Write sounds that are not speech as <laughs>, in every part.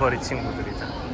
길거리 친구들이죠.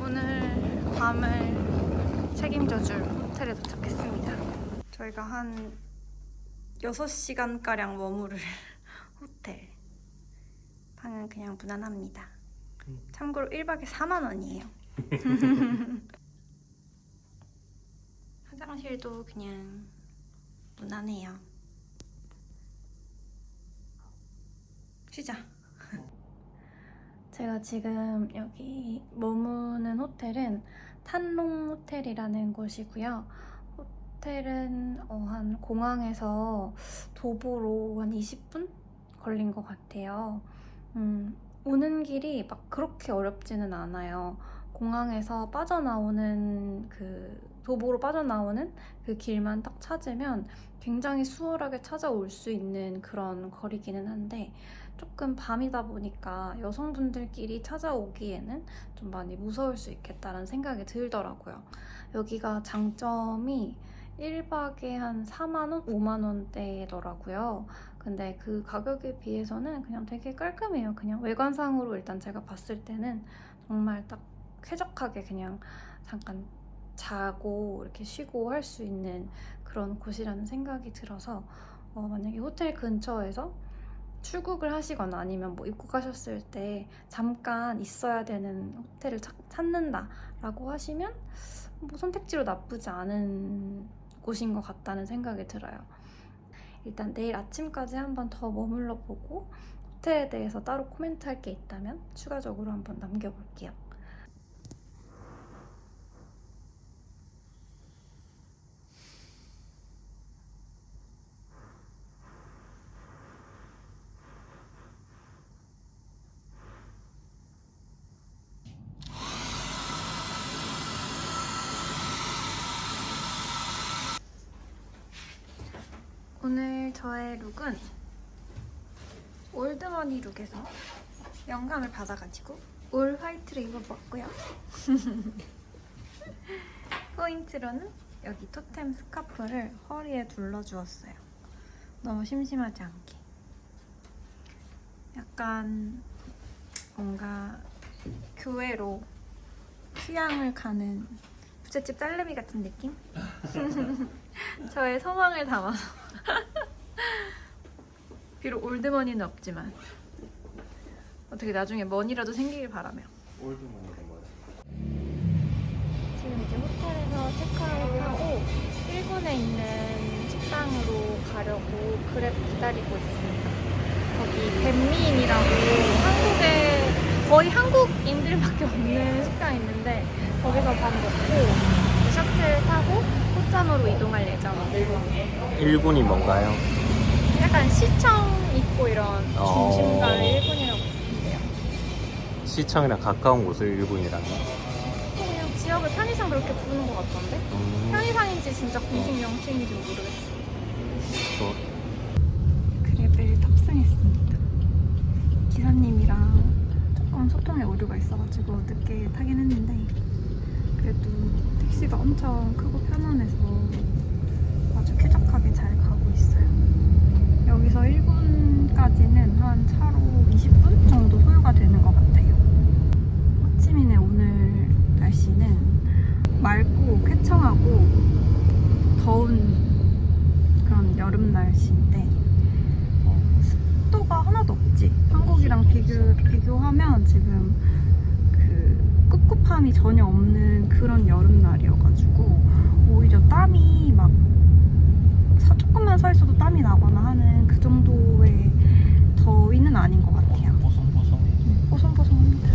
오늘 밤을 책임져줄 호텔에 도착했습니다. 저희가 한 6시간가량 머무를 <laughs> 호텔. 방은 그냥 무난합니다. 참고로 1박에 4만 원이에요. <laughs> 화장실도 그냥 무난해요. 쉬자. <laughs> 제가 지금 여기 머무는 호텔은 탄롱 호텔이라는 곳이고요. 호텔은 어, 한 공항에서 도보로 한 20분 걸린 것 같아요. 음, 오는 길이 막 그렇게 어렵지는 않아요. 공항에서 빠져나오는 그 도보로 빠져나오는 그 길만 딱 찾으면 굉장히 수월하게 찾아올 수 있는 그런 거리기는 한데 조금 밤이다 보니까 여성분들끼리 찾아오기에는 좀 많이 무서울 수 있겠다는 생각이 들더라고요. 여기가 장점이 1박에 한 4만원, 5만원대더라고요. 근데 그 가격에 비해서는 그냥 되게 깔끔해요. 그냥 외관상으로 일단 제가 봤을 때는 정말 딱 쾌적하게 그냥 잠깐 자고 이렇게 쉬고 할 수 있는 그런 곳이라는 생각이 들어서 어, 만약에 호텔 근처에서 출국을 하시거나 아니면 뭐 입국하셨을 때 잠깐 있어야 되는 호텔을 찾, 찾는다라고 하시면 뭐 선택지로 나쁘지 않은 곳인 것 같다는 생각이 들어요. 일단 내일 아침까지 한번 더 머물러 보고 호텔에 대해서 따로 코멘트 할 게 있다면 추가적으로 한번 남겨볼게요. 오늘 저의 룩은 올드머니 룩에서 영감을 받아가지고 올 화이트를 입어봤고요. <laughs> 포인트로는 여기 토템 스카프를 허리에 둘러주었어요. 너무 심심하지 않게. 약간 뭔가 교회로 휴양을 가는 부잣집 딸내미 같은 느낌? <laughs> 저의 소망을 담아서 <laughs> 비록 올드머니는 없지만 어떻게 나중에 머니라도 생기길 바라며 올드머니가 뭐야? 지금 이제 호텔에서 체크아웃하고 1군에 있는 식당으로 가려고 그랩 기다리고 있습니다. 거기 뱀미인이라고 한국에 거의 한국인들밖에 없는 식당이 있는데 거기서 밥 먹고 셔틀 타고 포천으로 이동할 예정이에요. 1군이 뭔가요? 약간 시청 있고 이런 어. 중심가를 1군이라고 부르는데요. 시청이랑 가까운 곳을 1군이라는 그냥 지역을 편의상 그렇게 부르는 것 같던데? 음, 편의상인지 진짜 공식 명칭인지 모르겠어. 또 그랩을 탑승했습니다. 기사님이랑 조금 소통에 오류가 있어가지고 늦게 타긴 했는데 그래도 택시가 엄청 크고 편안해서 아주 쾌적하게 잘 가고 있어요. 여기서 1분까지는 한 차로 20분 정도 소요가 되는 것 같아요. 호치민의 오늘 날씨는 맑고 쾌청하고 더운 그런 여름 날씨인데 어, 습도가 하나도 없지. 한국이랑 비교, 비교하면 지금 그 꿉꿉함이 전혀 없는 그런 여름날이어가지고 오히려 땀이 막 사- 조금만 서 있어도 땀이 나거나 하는 그 정도의 더위는 아닌 것 같아요. 뽀송뽀송해 뽀송뽀송합니다.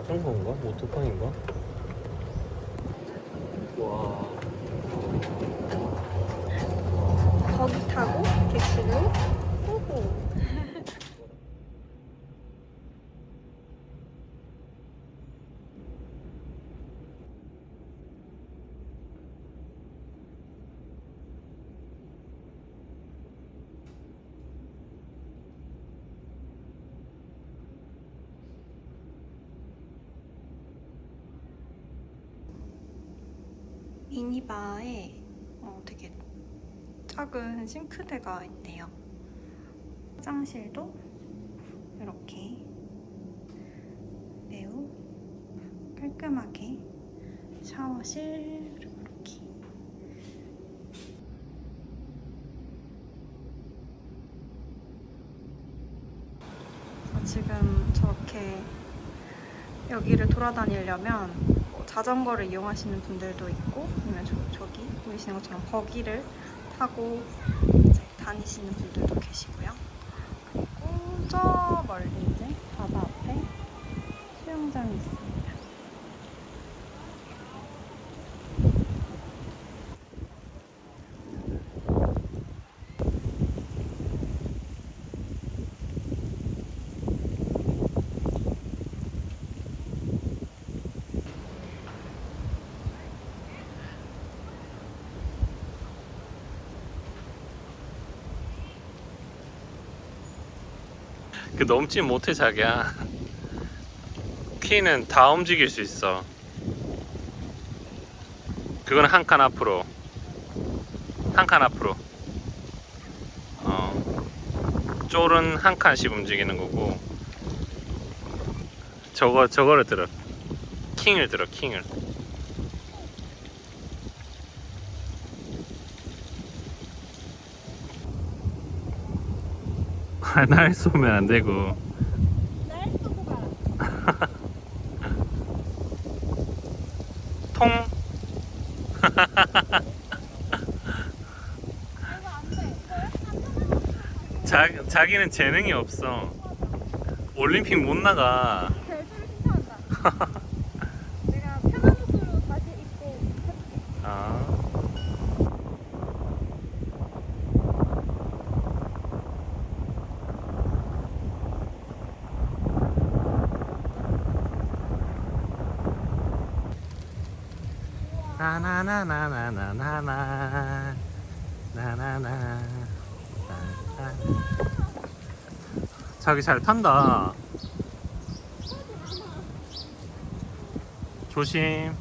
자전거인가? 모터팡인가? 와 거기 타고 객실로 오고. 미니바에 어, 되게 작은 싱크대가 있대요. 화장실도 이렇게 매우 깔끔하게 샤워실 이렇게 그래서 지금 저렇게 여기를 돌아다니려면 뭐 자전거를 이용하시는 분들도 있고 아니면 저, 저기 보이시는 것처럼 버기를 타고 다니시는 분들도 계시고요. 그리고 저 멀리 이제 바다 앞에 수영장이 있습니다. 그 넘지 못해 자기야. 키는 다 움직일 수 있어. 그건 한 칸 앞으로. 한 칸 앞으로. 어. 쫄은 한 칸씩 움직이는 거고. 저거 저거를 들어. 킹을 들어 킹을 아, 날 쏘면 안 되고. 날 쏘고 가. <laughs> 통. 자, 자기는 재능이 없어. 올림픽 못 나가 <laughs> 편한 옷으로 다시 입고 아. 나나나나나나나 나나나 자기 잘 탄다 조심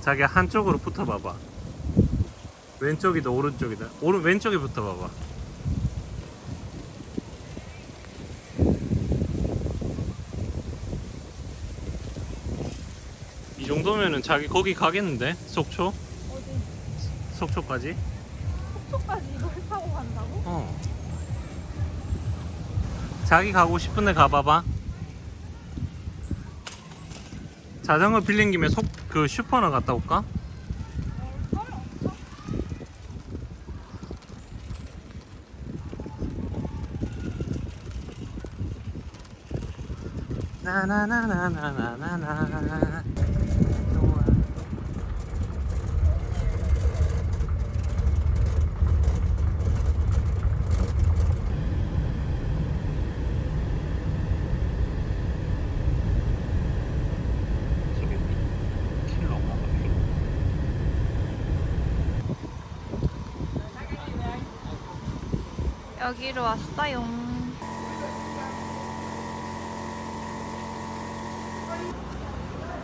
자기 한쪽으로 붙어봐봐. 왼쪽이다 오른쪽이다. 오른 왼쪽에 붙어봐봐. 정도면은 자기 거기 가겠는데? 속초? 어디 속초까지? 속초까지 이걸 타고 간다고? 어. 자기 가고 싶은데 가봐봐. 자전거 빌린 김에 속 그 슈퍼나 갔다 올까? 얼 없어? 나나나나나나나. 여기로 왔어요.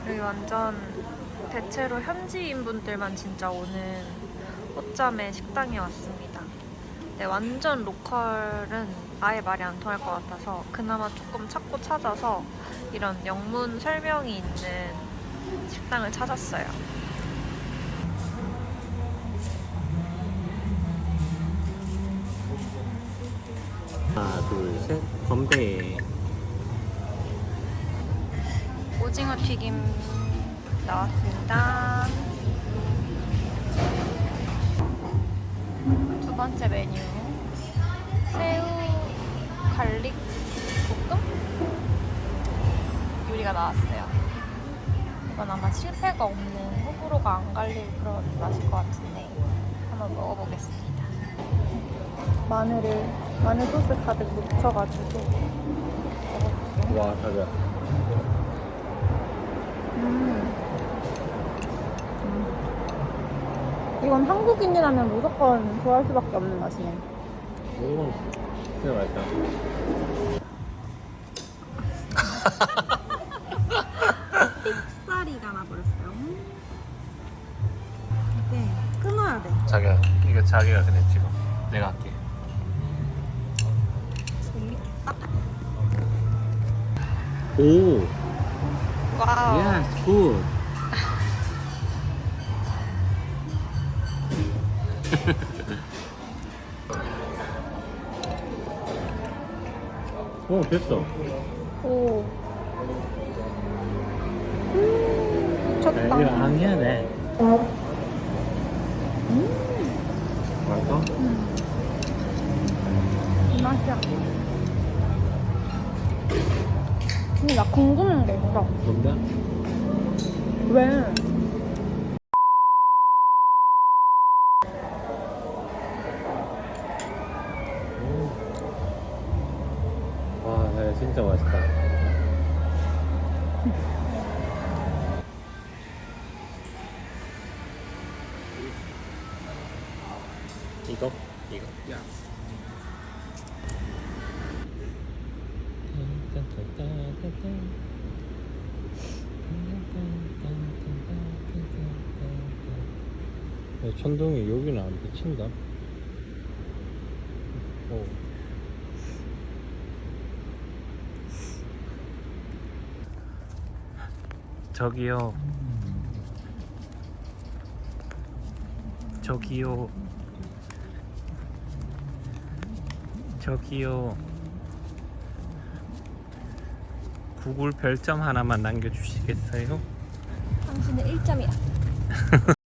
여기 완전 대체로 현지인 분들만 진짜 오는 호짬의 식당에 왔습니다. 네, 완전 로컬은 아예 말이 안 통할 것 같아서 그나마 조금 찾고 찾아서 이런 영문 설명이 있는 식당을 찾았어요. 둘셋 건배 오징어 튀김 나왔습니다. 두 번째 메뉴 새우 갈릭 볶음 요리가 나왔어요. 이건 아마 실패가 없는 호불호가 안 갈릴 그런 맛일 것 같은데 한번 먹어보겠습니다. 마늘을 마늘 소스 가득 묻혀가지고 먹어볼게요. 와 자기야 음. 이건 한국인이라면 무조건 좋아할 수밖에 없는 맛이네. 이건 진짜 맛있다 쌀이가 나버렸어요. 네, 끊어야 돼. 자기야 이거 자기가 그냥 찍어 오 와우. Yes, good. 오 됐어. 오. 음, 미쳤다. 앙해야 돼. 맛있어? 이 맛이야. 궁금한 게 있어. 뭔데? 왜? 와, 네, 진짜 맛있다. 천둥이 여기는 안 비친다. 오. 저기요. 저기요. 저기요. 구글 별점 하나만 남겨주시겠어요? 당신은 1점이야. <laughs>